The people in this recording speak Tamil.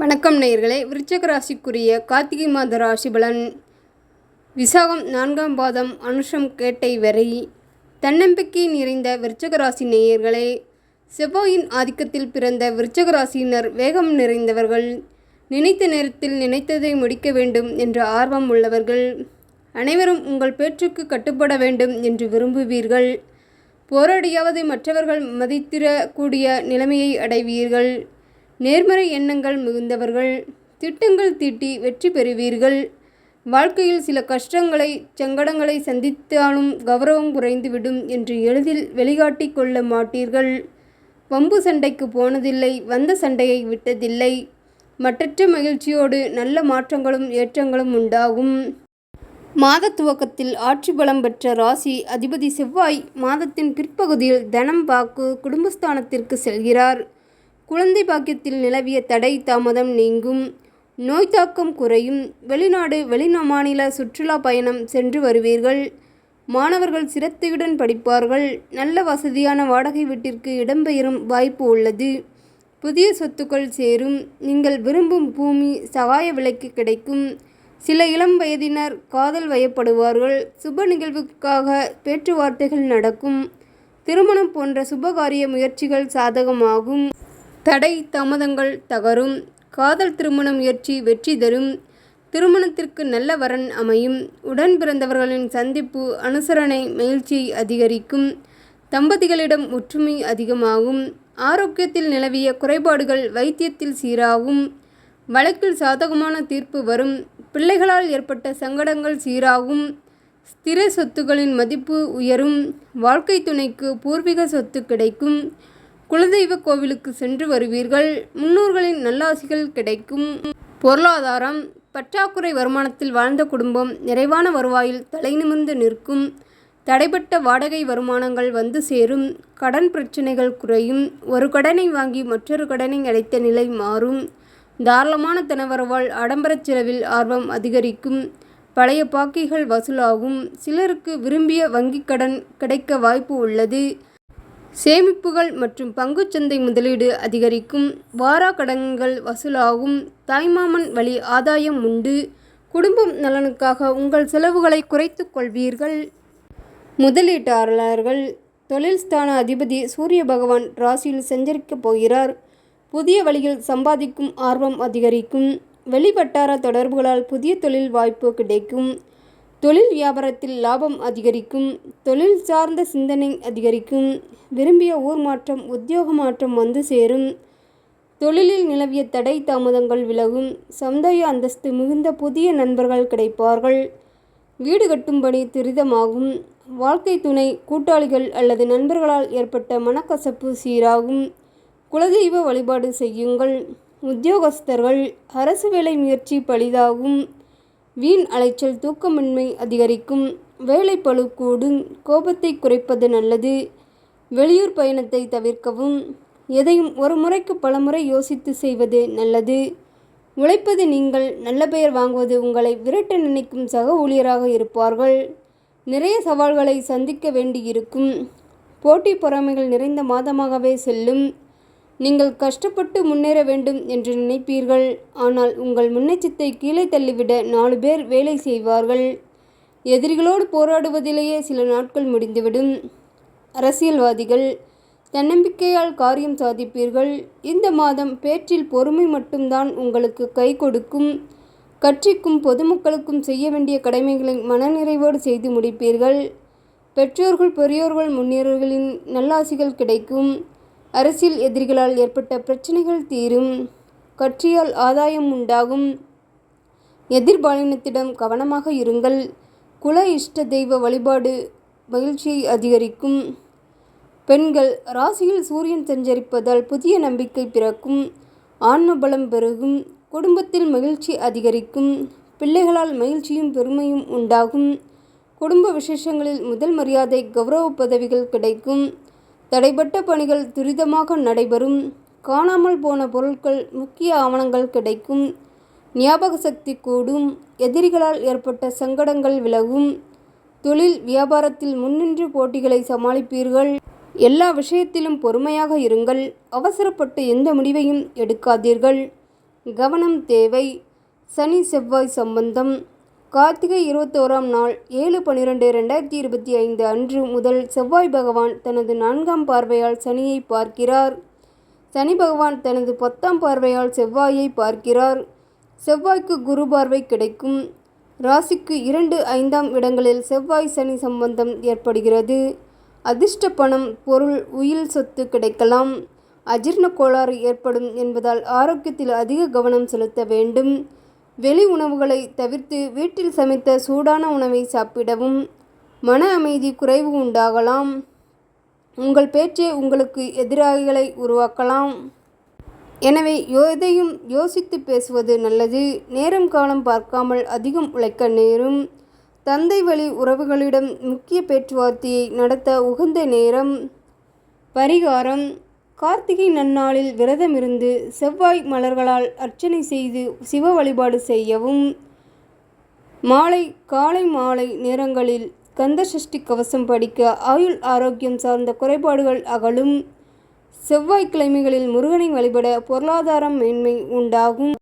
வணக்கம் நேயர்களே. விருச்சக ராசிக்குரிய கார்த்திகை மாத ராசி பலன். விசாகம் நான்காம் பாதம் அனுஷம் கேட்டை வரை. தன்னம்பிக்கை நிறைந்த விருச்சக ராசி நேயர்களே செவ்வாயின் ஆதிக்கத்தில் பிறந்த விருச்சக ராசியினர் வேகம் நிறைந்தவர்கள் நினைத்த நேரத்தில் நினைத்ததை முடிக்க வேண்டும் என்ற ஆர்வம் உள்ளவர்கள் அனைவரும் உங்கள் பேச்சுக்கு கட்டுப்பட வேண்டும் என்று விரும்புவீர்கள். போராடியாவது மற்றவர்கள் மதித்திடக்கூடிய நிலைமையை அடைவீர்கள். நேர்மறை எண்ணங்கள் மிகுந்தவர்கள் திட்டங்கள் தீட்டி வெற்றி பெறுவீர்கள். வாழ்க்கையில் சில கஷ்டங்களை சங்கடங்களை சந்தித்தாலும் கௌரவம் குறைந்துவிடும் என்று எளிதில் வெளிகாட்டிக் கொள்ள மாட்டீர்கள். வம்பு சண்டைக்கு போனதில்லை வந்த சண்டையை விட்டதில்லை. மற்றற்ற மகிழ்ச்சியோடு நல்ல மாற்றங்களும் ஏற்றங்களும் உண்டாகும். மாத துவக்கத்தில் ஆட்சி பலம் பெற்ற ராசி அதிபதி செவ்வாய் மாதத்தின் பிற்பகுதியில் தனம் வாக்கு குடும்பஸ்தானத்திற்கு செல்கிறார். குழந்தை பாக்கியத்தில் நிலவிய தடை தாமதம் நீங்கும். நோய் தாக்கம் குறையும். வெளிநாடு வெளிமாநில சுற்றுலா பயணம் சென்று வருவீர்கள். மாணவர்கள் சிரத்தையுடன் படிப்பார்கள். நல்ல வசதியான வாடகை வீட்டிற்கு இடம்பெயரும் வாய்ப்பு உள்ளது. புதிய சொத்துக்கள் சேரும். நீங்கள் விரும்பும் பூமி சகாய விலைக்கு கிடைக்கும். சில இளம் வயதினர் காதல் வயப்படுவார்கள். சுப நிகழ்வுக்காக பேச்சுவார்த்தைகள் நடக்கும். திருமணம் போன்ற சுபகாரிய முயற்சிகள் சாதகமாகும். தடை தாமதங்கள் தகரும். காதல் திருமண முயற்சி வெற்றி தரும். திருமணத்திற்கு நல்ல வரன் அமையும். உடன் பிறந்தவர்களின் சந்திப்பு அனுசரணை மகிழ்ச்சியை அதிகரிக்கும். தம்பதிகளிடம் ஒற்றுமை அதிகமாகும். ஆரோக்கியத்தில் நிலவிய குறைபாடுகள் வைத்தியத்தில் சீராகும். வழக்கில் சாதகமான தீர்ப்பு வரும். பிள்ளைகளால் ஏற்பட்ட சங்கடங்கள் சீராகும். ஸ்திர சொத்துகளின் மதிப்பு உயரும். வாழ்க்கை துணைக்கு பூர்வீக சொத்து கிடைக்கும். குலதெய்வ கோவிலுக்கு சென்று வருவீர்கள். முன்னோர்களின் நல்லாசிகள் கிடைக்கும். பொருளாதாரம் பற்றாக்குறை வருமானத்தில் வாழ்ந்த குடும்பம் நிறைவான வருவாயில் தலைநிமிர்ந்து நிற்கும். தடைப்பட்ட வாடகை வருமானங்கள் வந்து சேரும். கடன் பிரச்சனைகள் குறையும். ஒரு கடனை வாங்கி மற்றொரு கடனை அடைத்த நிலை மாறும். தாராளமான தனவரவால் ஆடம்பரச் செலவில் ஆர்வம் அதிகரிக்கும். பழைய பாக்கிகள் வசூலாகும். சிலருக்கு விரும்பிய வங்கிக் கடன் கிடைக்க வாய்ப்பு உள்ளது. சேமிப்புகள் மற்றும் பங்குச்சந்தை முதலீடு அதிகரிக்கும். வாரா கடன்கள் வசூலாகும். தாய்மாமன் வழி ஆதாயம் உண்டு. குடும்பம் நலனுக்காக உங்கள் செலவுகளை குறைத்து கொள்வீர்கள். முதலீட்டாளர்கள் தொழில் ஸ்தான அதிபதி சூரிய பகவான் ராசியில் சஞ்சரிக்கப் போகிறார். புதிய வழியில் சம்பாதிக்கும் ஆர்வம் அதிகரிக்கும். வெளிவட்டார தொடர்புகளால் புதிய தொழில் வாய்ப்பு கிடைக்கும். தொழில் வியாபாரத்தில் லாபம் அதிகரிக்கும் தொழில் சார்ந்த சிந்தனை அதிகரிக்கும் விரும்பிய ஊர் மாற்றம் உத்தியோக மாற்றம் வந்து சேரும். தொழிலில் நிலவிய தடை தாமதங்கள் விலகும் சமுதாய அந்தஸ்து மிகுந்த புதிய நண்பர்கள் கிடைப்பார்கள். வீடு கட்டும்படி துரிதமாகும் வாழ்க்கை துணை கூட்டாளிகள் அல்லது நண்பர்களால் ஏற்பட்ட மனக்கசப்பு சீராகும். குலதெய்வ வழிபாடு செய்யுங்கள் உத்தியோகஸ்தர்கள் அரசு வேலை முயற்சி பலிதாகும். வீண் அலைச்சல் தூக்கமின்மை அதிகரிக்கும். வேலைப்பளு கூடும். கோபத்தை குறைப்பது நல்லது. வெளியூர் பயணத்தை தவிர்க்கவும். எதையும் ஒரு முறைக்கு பலமுறை யோசித்து செய்வது நல்லது. உழைப்பது நீங்கள். நல்ல பெயர் வாங்குவது உங்களை விரட்ட நினைக்கும் சக ஊழியராக இருப்பார்கள். நிறைய சவால்களை சந்திக்க வேண்டியிருக்கும். போட்டி பொறாமைகள் நிறைந்த மாதமாகவே செல்லும். நீங்கள் கஷ்டப்பட்டு முன்னேற வேண்டும் என்று நினைப்பீர்கள். ஆனால் உங்கள் முன்னெச்சத்தை கீழே தள்ளிவிட நாலு பேர் வேலை செய்வார்கள். எதிரிகளோடு போராடுவதிலேயே சில நாட்கள் முடிந்துவிடும். அரசியல்வாதிகள் தன்னம்பிக்கையால் காரியம் சாதிப்பீர்கள். இந்த மாதம் பேச்சில் பொறுமை மட்டும்தான் உங்களுக்கு கை கொடுக்கும். கட்சிக்கும் பொதுமக்களுக்கும் செய்ய வேண்டிய கடமைகளை மனநிறைவோடு செய்து முடிப்பீர்கள். பெற்றோர்கள் பெரியோர்கள் முன்னேறர்களின் நல்லாசிகள் கிடைக்கும். அரசியல் எதிரிகளால் ஏற்பட்ட பிரச்சனைகள் தீரும். கட்சியால் ஆதாயம் உண்டாகும். எதிர்பாலினத்திடம் கவனமாக இருங்கள். குல இஷ்ட தெய்வ வழிபாடு மகிழ்ச்சியை அதிகரிக்கும். பெண்கள் ராசியில் சூரியன் சஞ்சரிப்பதால் புதிய நம்பிக்கை பிறக்கும். ஆன்ம பலம் பெருகும். குடும்பத்தில் மகிழ்ச்சி அதிகரிக்கும். பிள்ளைகளால் மகிழ்ச்சியும் பெருமையும் உண்டாகும். குடும்ப விசேஷங்களில் முதல் மரியாதை கௌரவ பதவிகள் கிடைக்கும். தடைப்பட்ட பணிகள் துரிதமாக நடைபெறும். காணாமல் போன பொருட்கள் முக்கிய ஆவணங்கள் கிடைக்கும். ஞாபக சக்தி கூடும். எதிரிகளால் ஏற்பட்ட சங்கடங்கள் விலகும். தொழில் வியாபாரத்தில் முன்னின்று போட்டிகளை சமாளிப்பீர்கள். எல்லா விஷயத்திலும் பொறுமையாக இருங்கள். அவசரப்பட்டு எந்த முடிவையும் எடுக்காதீர்கள். கவனம் தேவை. சனி செவ்வாய் சம்பந்தம். கார்த்திகை இருபத்தோராம் நாள் ஏழு பன்னிரெண்டு ரெண்டாயிரத்தி இருபத்தி ஐந்து அன்று முதல் செவ்வாய் பகவான் தனது நான்காம் பார்வையால் சனியை பார்க்கிறார். சனி பகவான் தனது பத்தாம் பார்வையால் செவ்வாயை பார்க்கிறார். செவ்வாய்க்கு குரு பார்வை கிடைக்கும். ராசிக்கு இரண்டு ஐந்தாம் இடங்களில் செவ்வாய் சனி சம்பந்தம் ஏற்படுகிறது. அதிர்ஷ்ட பணம் பொருள் உயில் சொத்து கிடைக்கலாம். அஜீர்ண கோளாறு ஏற்படும் என்பதால் ஆரோக்கியத்தில் அதிக கவனம் செலுத்த வேண்டும். வெளி உணவுகளை தவிர்த்து வீட்டில் சமைத்த சூடான உணவை சாப்பிடவும் மன அமைதி குறைவு உண்டாகலாம். உங்கள் பேச்சே உங்களுக்கு எதிராளிகளை உருவாக்கலாம். எனவே எதையும் யோசித்து பேசுவது நல்லது. நேரம் காலம் பார்க்காமல் அதிகம் உழைக்க நேரும். தந்தை வழி உறவுகளிடம் முக்கிய பேச்சுவார்த்தையை நடத்த உகந்த நேரம். பரிகாரம். கார்த்திகை நன்னாளில் விரதமிருந்து செவ்வாய் மலர்களால் அர்ச்சனை செய்து சிவ வழிபாடு செய்யவும். மாலை காலை மாலை நேரங்களில் கந்த சஷ்டி கவசம் படிக்க ஆயுள் ஆரோக்கியம் சார்ந்த குறைபாடுகள் அகலும். செவ்வாய்க்கிழமைகளில் முருகனை வழிபட பொருளாதாரம் மேன்மை உண்டாகும்.